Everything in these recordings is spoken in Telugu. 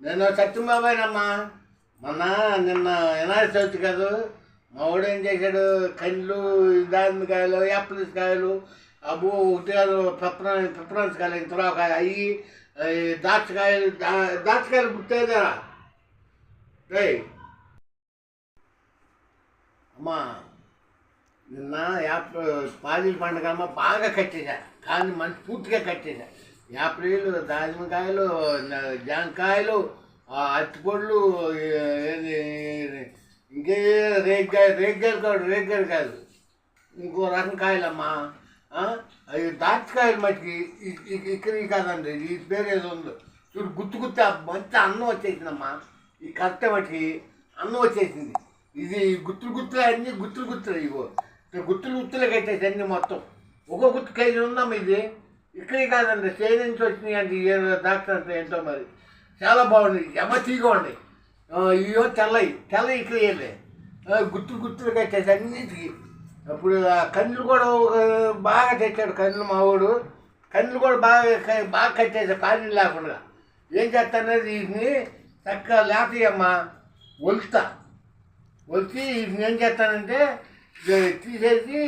నేను సత్యంబాబాయినమ్మా మొన్న నిన్న వినాయక చవితి కాదు మా వాడు ఏం చేశాడు? కళ్ళు దానిమ్మకాయలు యాపిల్స్ కాయలు అబ్బో ఒకటి కాదు పెప్పర పెప్పరాన్స్ కాయలు ఇంతలో ఒక అయ్యి దాచకాయలు దాచకాయలు గుర్తేదా రే అమ్మా నిన్న యాప్ పాజిల్ పండుగ అమ్మ బాగా కట్టేశా. కానీ మంచి పూర్తిగా కట్టేశా. యాప్రిల్ దానిమ్మకాయలు జామకాయలు జాంకాయలు అరటిపళ్ళు ఏ- ఇంకే రేగ్గాయ రేగ్గాయలు కాదు రేగ్గాయలు కాదు. ఇంకో రకం కాయలమ్మా. అవి దాచికాయలు మట్టికి ఇ- ఇక్కడ కాదండి ఈ పేరు ఏదో ఉందో. చూడు గుత్తు గుత్త మంచి అన్నం వచ్చేసిందమ్మా. ఈ కరెక్ట్ మట్టికి అన్నం వచ్చేసింది. ఇది గుత్తులు గుత్తులు అన్నీ గుత్తులు గుత్తులు ఇవో గుత్తులు గుత్తులు కట్టేసి అన్నీ మొత్తం. ఒక్కొక్క గుత్తు కేజీ ఉందమ్మా ఇది. ఇక్కడే కాదండి స్టేజ్ నుంచి వచ్చినాయి అంటే ఏదో డాక్టర్ అంటే ఏంటో మరి. చాలా బాగుంది ఎమ్మ తీగోండి ఉండి ఇవో తెల్లయి తెల్ల ఇక్కడ వెళ్ళే గుర్తు గుత్తులు కట్టేసి అన్నింటికి. అప్పుడు ఆ కన్నులు కూడా బాగా తెచ్చాడు కన్నులు మావాడు కన్నులు కూడా బాగా బాగా కట్టేసాడు కాళ్ళు లేకుండా. ఏం చేస్తానది వీటిని చక్కగా లేతయమ్మా ఒలుతా ఒలిచి వీటిని ఏం చేస్తానంటే తీసేసి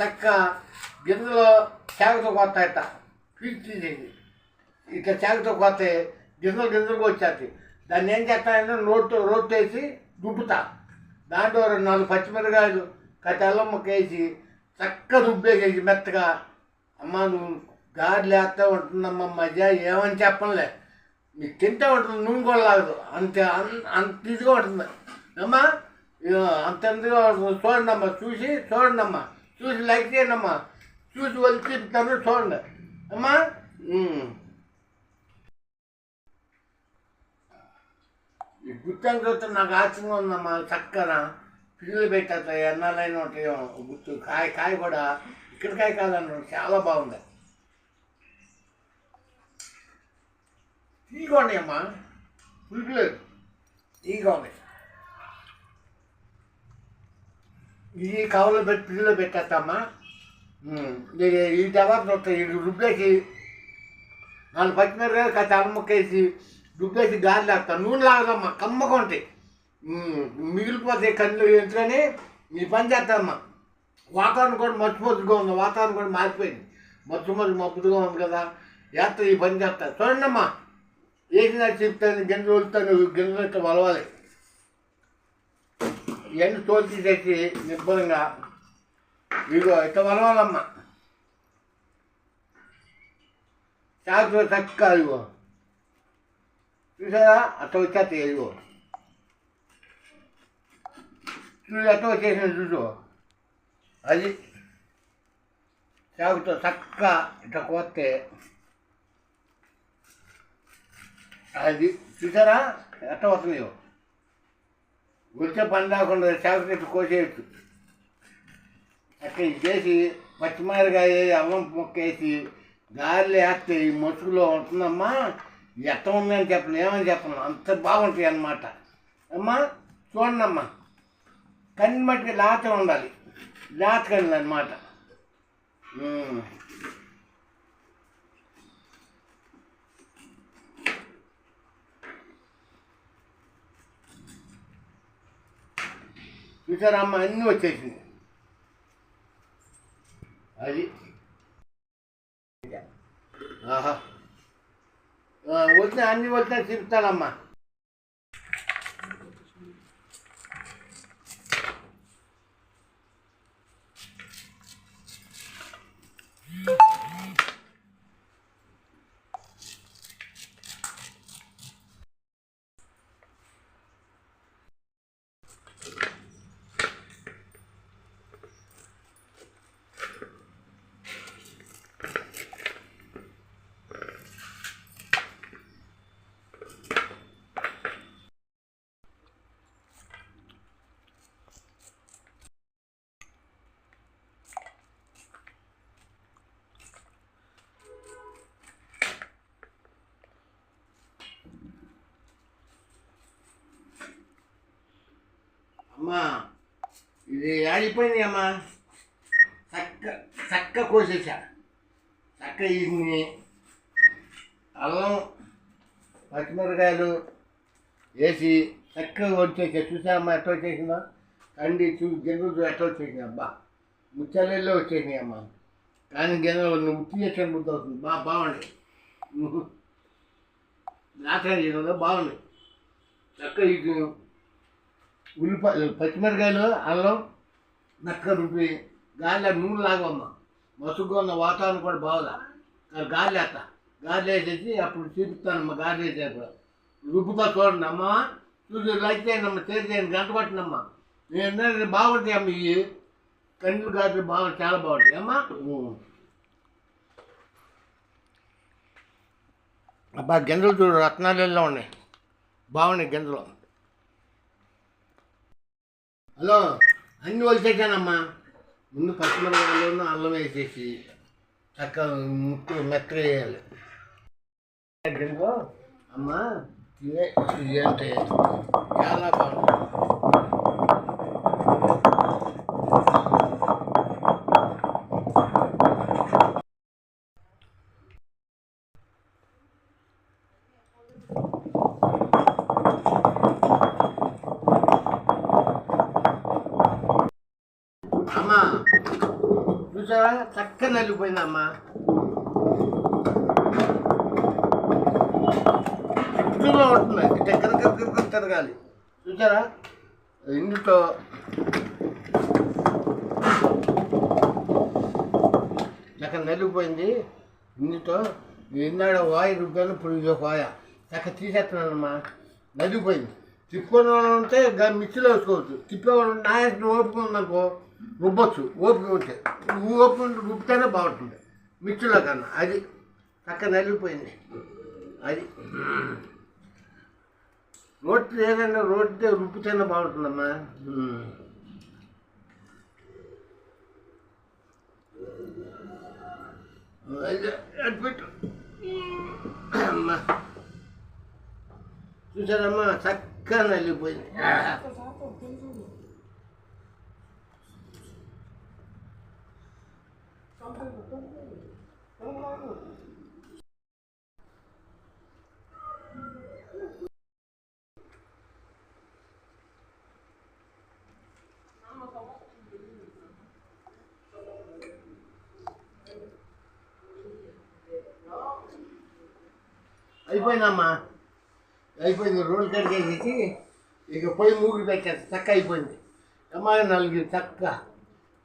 చక్క గిన్నెలో చాకతో కొత్త పీకి ఇక ఇట్లా చాకతో కొత్త గింజలు గింజలు వచ్చేది దాన్ని ఏం చేస్తానంటే నోట్ రోట్ వేసి దుబ్బుతా. దాంట్లో రెండు నాలుగు పచ్చిమిరకాయలు కట్టి అల్లం ముక్క వేసి చక్కగా దుబ్బేసేసి మెత్తగా. అమ్మ నువ్వు గారెలు వేస్తా ఉంటుందమ్మా మధ్య ఏమని చెప్పనులే. నీకు తింటే ఉంటుంది నూనె కూడా లాగదు. అంత అంత ఇదిగా ఉంటుంది అమ్మా అంత ఇదిగా ఉంటుంది చూడండి అమ్మా చూసి చూడండి అమ్మా చూసి లైక్ చేయండి అమ్మా చూసి వచ్చి తను చూడండి. అమ్మా. ఈ గుత్తం చూస్తే నాకు ఆశ్చర్యంగా ఉందమ్మా చక్కన పిల్లలు పెట్టేస్తా ఎన్నాలైనా ఉంటాయో గుత్తు కాయ కాయ కూడా ఇక్కడ కాయ కాదన్న చాలా బాగుంది. తీగా ఉన్నాయి అమ్మా పులుపులేదు. తీగా ఉన్నాయి ఇది కవర్లో పెట్టి పిల్లలు ఇది ఈ తర్వాత వస్తాయి రుబ్బేసి నాలుగు పచ్చిమిరకాయలు కాస్త అమ్మకేసి రుబ్బేసి గాలి వేస్తాను నూనె లాగదమ్మా కమ్మగా ఉంటాయి. మిగిలిపోతాయి కళ్ళు ఎందుకని నీ పని చేస్తామ్మా వాతావరణం కూడా మచ్చు ఉంది వాతావరణం కూడా మారిపోయింది. మచ్చు మచ్చు మబ్బుగా ఉంది కదా వేస్తా ఈ పని చేస్తా. చూడండి అమ్మా వేసినా చెప్తాను గింజలు వదులుతాను గింజలు వలవాలి. ఎన్ని తోలు తీసేసి నిబ్బరంగా ఇదిగో ఇట్లా వలవాలమ్మా. చాకు చక్కగా ఇదిగో. చూసారా? అట్ట వచ్చేస్తే ఇదిగో. చూడు అట్ట వచ్చేసిన చూడు. అది చాకుతో చక్కగా ఇట్ట కోస్తే. అది చూసారా? ఎట్ట వస్తుంది వచ్చే పని రాకుండా చాకుతో చెట్టు కోసేయచ్చు. అక్కడ చేసి పచ్చిమిరకాయ అల్లం మొక్కేసి గాలి గాలిలో వేస్తే ఈ మసుగులో ఉంటుందమ్మా. ఎట్ట ఉందని చెప్పను ఏమని చెప్పను అంత బాగుంటాయి అన్నమాట. అమ్మా చూడండమ్మా. కన్ను మట్టికి లేత ఉండాలి. లేత కన్నులు అనమాట చూసారా అమ్మ అన్నీ వచ్చేసింది అది ఆహా ఆ, వచ్చిన అన్ని వచ్చినా చెప్తానమ్మా అమ్మా ఇది ఆడిపోయింది అమ్మా. చక్క చక్క కోసేసా. చక్క ఇన్ని అల్లం పచ్చిమిరకాయలు వేసి చక్కగా వచ్చేసా చూసామ్మా ఎట్లా వచ్చేసిందా కండి చూ గిన్నెలు ఎట్లా వచ్చేసినాయి అబ్బా ముచ్చాలల్లో వచ్చేసినాయి అమ్మా. కానీ గిన్నెలు నువ్వు ఉత్తి చేసిన బుద్ధి అవుతుంది. బా బాగుంది. నాటకం చేయడంలో బాగుంది. చక్కగా ఇది ఉల్లిపాయ పచ్చిమిరకాయలు అల్లం నక్క రుబ్బి గాలి నూనె లాగమ్మా మసుగ్గా ఉన్న వాతావరణం కూడా బాగుదా. కానీ గాలి వేస్తా. గాలి వేసేసి అప్పుడు చూపిస్తానమ్మా గాలి వేసేప్పుడు రుబ్బుతో చూడండి అమ్మా. చూసి లైక్ చేయండి అమ్మ షేర్ చేయండి గంట పట్టినమ్మా నేను బాగుంటాయి అమ్మ ఇవి. కండ్లు గాజులు బాగా చాలా బాగుంటాయి. అమ్మా అబ్బా గింజలు చూడు రత్నాలలో ఉన్నాయి. బాగున్నాయి గింజలు. హలో అన్నీ వదిలేసానమ్మా ముందు పచ్చిమిరపకాయలు అల్లం వేసేసి చక్కగా ముక్కు మెత్తగా వేయాలి అమ్మా ఇవే ఇవి అంటే చాలా బాగుంది అమ్మా చక్కగా నలిగిపోయిందమ్మా చుట్టూలో ఉంటుంది దగ్గర దగ్గర తిరగాలి. చూసారా? ఇందుతో చక్క నలిగిపోయింది. ఇందుతో ఇందాడ వాయి రుబ్బాను ఇప్పుడు ఇది ఒక వాయ. చక్కగా తీసేస్తున్నానమ్మా. నలిగిపోయింది. తిప్పుకొని ఉంటే మిక్సీలో వేసుకోవచ్చు. తిప్పేవాళ్ళు నా ఓపిక ఉందనుకో. రుబ్బొచ్చు. ఓపిక ఉంటే. ఓపిక రుబ్బితేనే బాగుంటుంది. మిక్సీలో కన్నా. అది చక్కగా నలిగిపోయింది. అది. రోడ్డు ఏదైనా రోడ్డు రుబ్బితేనే బాగుంటుందమ్మా. అది పెట్టు. అమ్మా. చూసారమ్మా? చక్కగా నలిగిపోయింది. అయిపోయిందమ్మా. అయిపోయింది రోడ్డు కడిగేసేసి ఇక పొయ్యి మూగి పెట్టేసి చక్క అయిపోయింది. అమ్మాయి నలుగురు చక్క.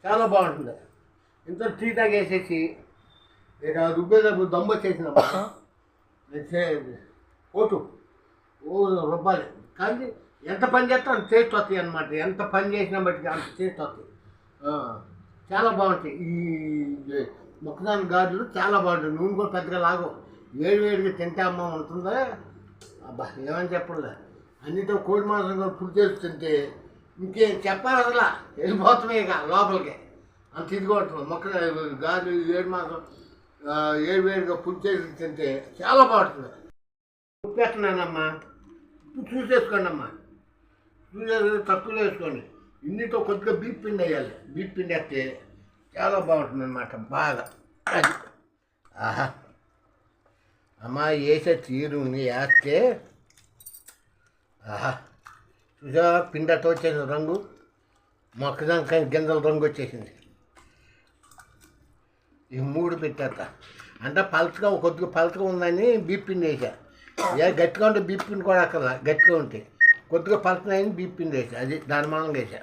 చాలా బాగుంటుంది. ఇంత టీ తాగేసేసి ఇక రుబ్బేటప్పుడు దమ్ము వచ్చేసిందమ్మా ఓటు ఓ రుబ్బాలి కానీ ఎంత పని చేస్తే అంత టేస్ట్ వస్తాయి అనమాట ఎంత పని చేసినా బట్టి అంత టేస్ట్ వస్తాయి. చాలా బాగుంటాయి. ఈ మొక్కదాని గాజులు చాలా బాగుంటాయి. నూనె కూడా పెద్దగా లాగవు. వేడి వేడిగా తింటే అమ్మ ఉంటుందా అబ్బా ఏమని చెప్పలే అన్నితో కోడి మాంసం కూడా పులి చేసి తింటే ఇంకేం చెప్పాలి అసలు? వెళ్ళిపోతామే ఇక లోపలికి. అంత ఇదిగా ఉంటుంది మొక్క గాలి ఏడు మాసం ఏడు వేడిగా పుట్టి చేసి తింటే చాలా బాగుంటుంది. ఉప్పేస్తున్నానమ్మా. ఇప్పుడు చూసేసుకోండి అమ్మా చూసేసి తక్కువలో వేసుకోండి. ఇన్నితో కొద్దిగా బీప్ పిండి వేయాలి. బీప్ పిండి వేస్తే చాలా బాగుంటుంది అనమాట బాగా. అది. ఆహా. అమ్మా వేసే తీరుని వేస్తే ఆహా. చూసా పిండతో వచ్చేసిన రంగు మొక్కదానికాయ గింజల రంగు వచ్చేసింది. ఈ మూడు పెట్టేస్తా అంటే పలచగా కొద్దిగా పలచగా ఉందని బీప్ వేసా ఏ గట్టిగా ఉంటే బీప్ కూడా అక్కర్లా గట్టిగా ఉంటే. కొద్దిగా పలచనని బీప్ వేసా అది దాని మనం వేసా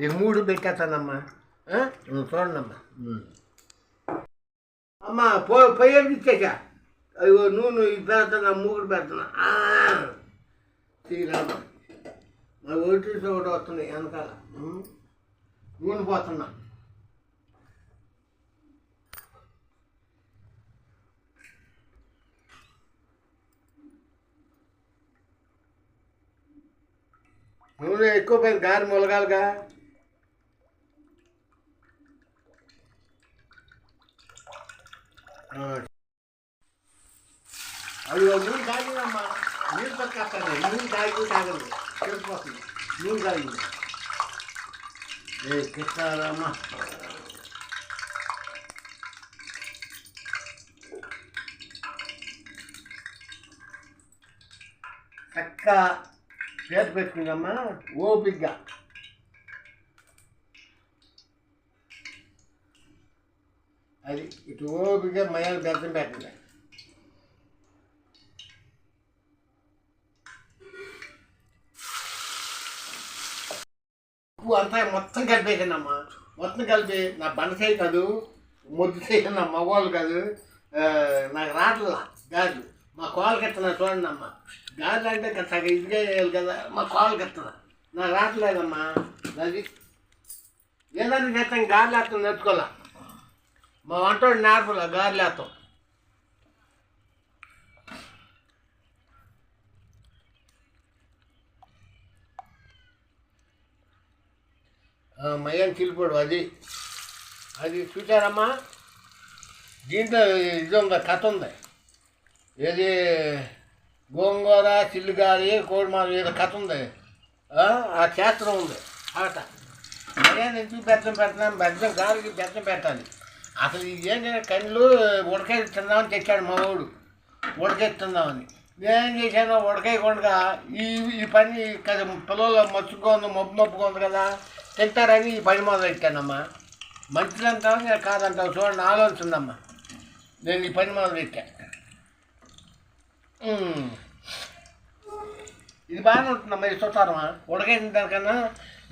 ఈ మూడు పెట్టేస్తానమ్మా చూడండమ్మా. అమ్మ అమ్మా పో పొయ్యి ఇచ్చేసా. అయ్యో నూనె ఇది పెడుతున్నా మూగుడు పెడుతున్నా ఆ! శ్రీరామ మా ఒకటి ఒకటి వస్తున్నాయి వెనకాల. నూనె పోతున్నా. నూనె ఎక్కువ పోయింది గారి మొలగాలుగా ఆ. అయ్యో నూనె తాగిందమ్మా నీళ్ళు పక్కేస్తాను నూనె తాగి తాగదు తెలిసిపోతుంది నూనె తాగింది ఏ కృష్ణారామా చక్క చేతి పెట్టుకుందమ్మా ఓపిగ్గా అది ఇటు ఓపిగా మయాలు బెత్తం పెట్టండి అంతా మొత్తం కలిపేసానమ్మా మొత్తం కలిపి నా బండసాయి కాదు ముద్దు చేయ నా మగవాళ్ళు కాదు నాకు రాట్లా కాదు మా కోళ్ళ కట్టిన చూడండి అమ్మా. గాజులు అంటే సగం ఇదిగా వేయాలి కదా. మా కాలు కట్టిన నాకు రావట్లేదమ్మా అది ఏదైనా చేస్తాం? గాలి వేస్తాం నేర్చుకోవాలా? మా వంటోడు నేర్పలే గాలి వేస్తాం మయ్యం చిల్లిపోడు అది. అది చూసారమ్మా దీంట్లో ఇది ఉంది కథ ఉంది. ఏది? గోంగూర చిల్లుగారి కోడిమారు ఏదో కథ ఉంది. ఆ ఆ శాస్త్రం ఉంది. ఆట అదే నేను చూపెట్టం పెట్టినాను బెద్దం గారికి బెద్దం పెట్టాలి. అసలు ఇది ఏంటంటే కళ్ళు ఉడకాయ తిందామని తెచ్చాడు మా వాడు. ఉడకాయ తిందామని. నేనేం చేశాను? ఉడకాయకుండా ఈ ఈ పని కదా పిల్లలు మచ్చుగా ఉంది మబ్బు మబ్బుగా ఉంది కదా తింటారని ఈ పని మొదలు పెట్టానమ్మా మంచిదంటావు? నేను కాదంటావు? చూడండి ఆలోచన నేను ఈ పని మొదలు పెట్టాను ఇది బాగానే ఉంటుంది మరి చుట్టారమ్మా ఉడకేసిన దానికన్నా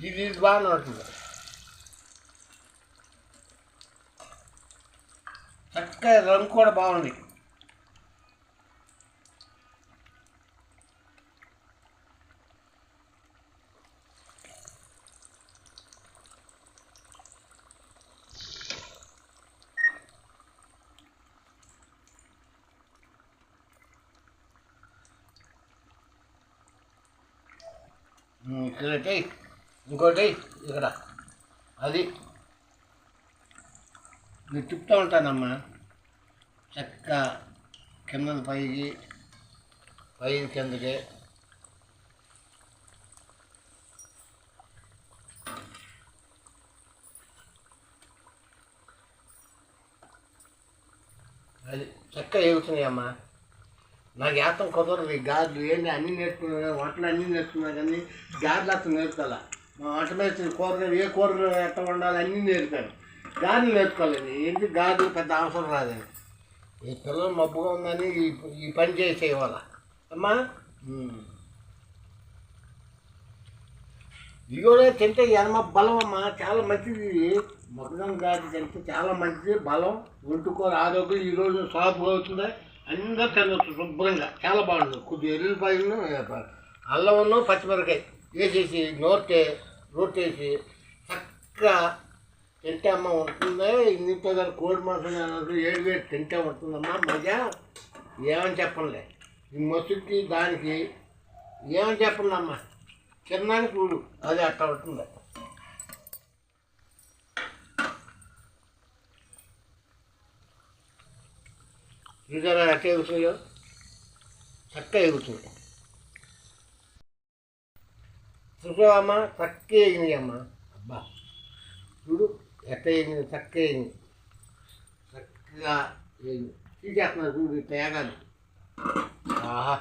ఇది ఇది బాగానే ఉంటుంది చక్కగా రంగు కూడా బాగుంది. ఉమ్, ఇక్కడ ఇంకోటి ఇక్కడ. అది నేను తిప్పుతూ ఉంటానమ్మా. చక్క కింద పైకి పై కిందకి. అది చక్క ఎగుతున్నాయమ్మా నాకు ఏతం కుదరదు ఈ గాజులు ఏంటి అన్నీ నేర్చుకున్నా వంటలు అన్నీ నేర్చుకున్నా కానీ గాజులు అసలు నేర్చుకోవాలా మా వంట మీద కూరగాయలు ఏ కూరగాయలు ఎట్ట వండాలి అన్నీ నేర్పాను. గాజులు నేర్చుకోలేదు ఏంటి గాజులు పెద్ద అవసరం రాదని? ఈ పిల్లలు మబ్బుగా ఉందని ఈ ఈ పని చేసేవాళ్ళ అమ్మా? ఉమ్. ఇది కూడా తింటే ఎనమ బలం అమ్మా చాలా మంచిది. మొక్కజొన్న గాజు తింటే చాలా మంచిది బలం. ఒంటుకూర ఆరోగ్యం ఈరోజు సాగు అవుతుంది అందరూ తినచ్చు శుభ్రంగా చాలా బాగుంటుంది కొద్దిగా ఎల్లుల్లిపాయలను అల్లమును పచ్చిమిరకాయ వేసేసి నోటే రొట్టేసి చక్కగా తింటే అమ్మ ఉంటుందే ఇంటితో గారు కోడి మాసం అన్నట్టు ఏడు వేడు తింటే ఉంటుందమ్మా మజా? ఏమని చెప్పండి ఈ మసుకి దానికి ఏమని చెప్పండి అమ్మా? చిన్నానికి చూడు అది అట్లా ఉంటుంది? చూసారా అట్లా ఎగుతున్నాయో చక్కగా ఎగుతుంది చూసావమ్మా చక్కగా ఎగినాయి అమ్మా. అబ్బా. చూడు ఎట్ట ఎగినాయి చక్కగా ఎగినాయి చక్కగా ఎగినాయి తీసేస్తున్నా చూడు తేగాలి ఆహా.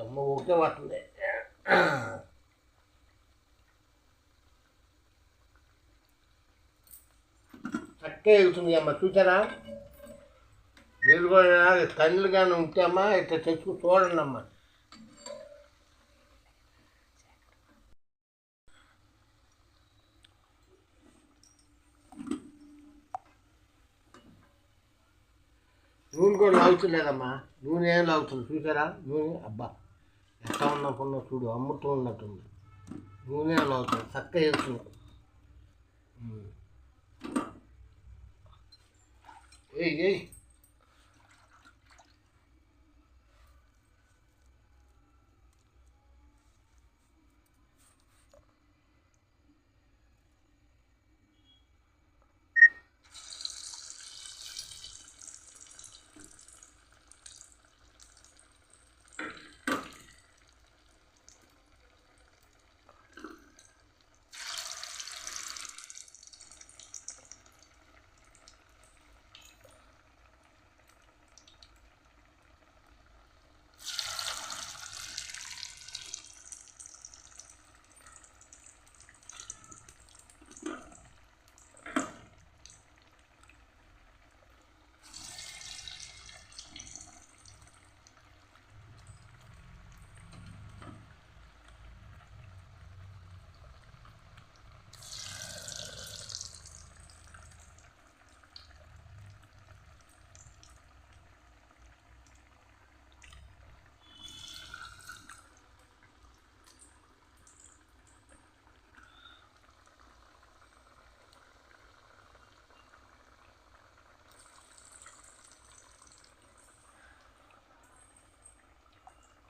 అమ్మ ఒకటే వస్తుంది. అట్టే వెళ్తుంది అమ్మ చూసారా? మీరు కూడా కళ్ళు కానీ ఉంటే అమ్మా ఇట్లా తెచ్చుకు చూడండి అమ్మా. నూనె కూడా లాగుతులేదమ్మా. నూనె ఏం లాగుతుంది చూసారా? నూనె అబ్బా ఎట్లా ఉన్నప్పుడు చూడు అమ్ముతూ ఉన్నట్టుంది. నూనె లాగుతుంది? చక్క వేస్తుంది. Ei, ei.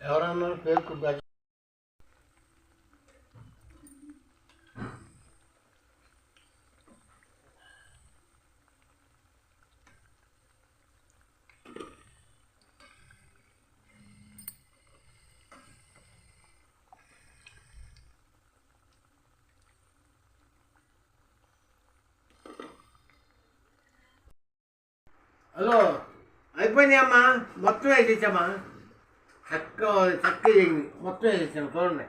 ఎవరన్నా పేరుకు హలో హలో అయిపోయినాయమ్మా? మొత్తం వేసేసామా చక్క చక్క చేయింది మొత్తం వేసేసాను చూడండి.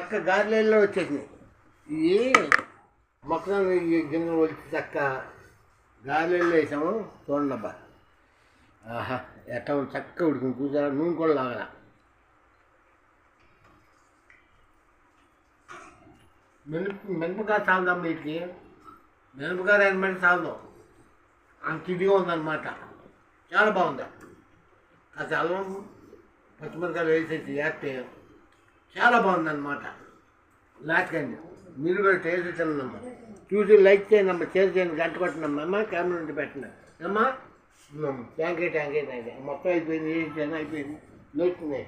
చక్క గాలిలో వచ్చేసినాయి. ఇవి మొక్కలు గింజలు వచ్చి చక్క గాలిలో వేసాము. చూడండి అబ్బా. ఆహా ఎట్లా చక్క ఉడికింది. చూసారా? నూనె కూడా లాగలా. మినప మినపకాయ చాలదాం వీటికి. మినపకాయ రెండు చాలదు అంత ఇదిగా ఉందన్నమాట. చాలా బాగుంది. అది అల్లం పచ్చిమిరకాయలు వేసేసి వేస్తే చాలా బాగుందన్నమాట. లాస్ట్కండి మీరు కూడా టేస్ట్ తిన్నమ్మా చూసి లైక్ చేయండి అమ్మా షేర్ చేయండి గంట కొట్టినమ్మా అమ్మ కెమెరా నుండి పెట్టండి. అమ్మా thank you thank you thank you మొత్తం అయిపోయింది ఏం అయిపోయింది. లేస్తున్నాయి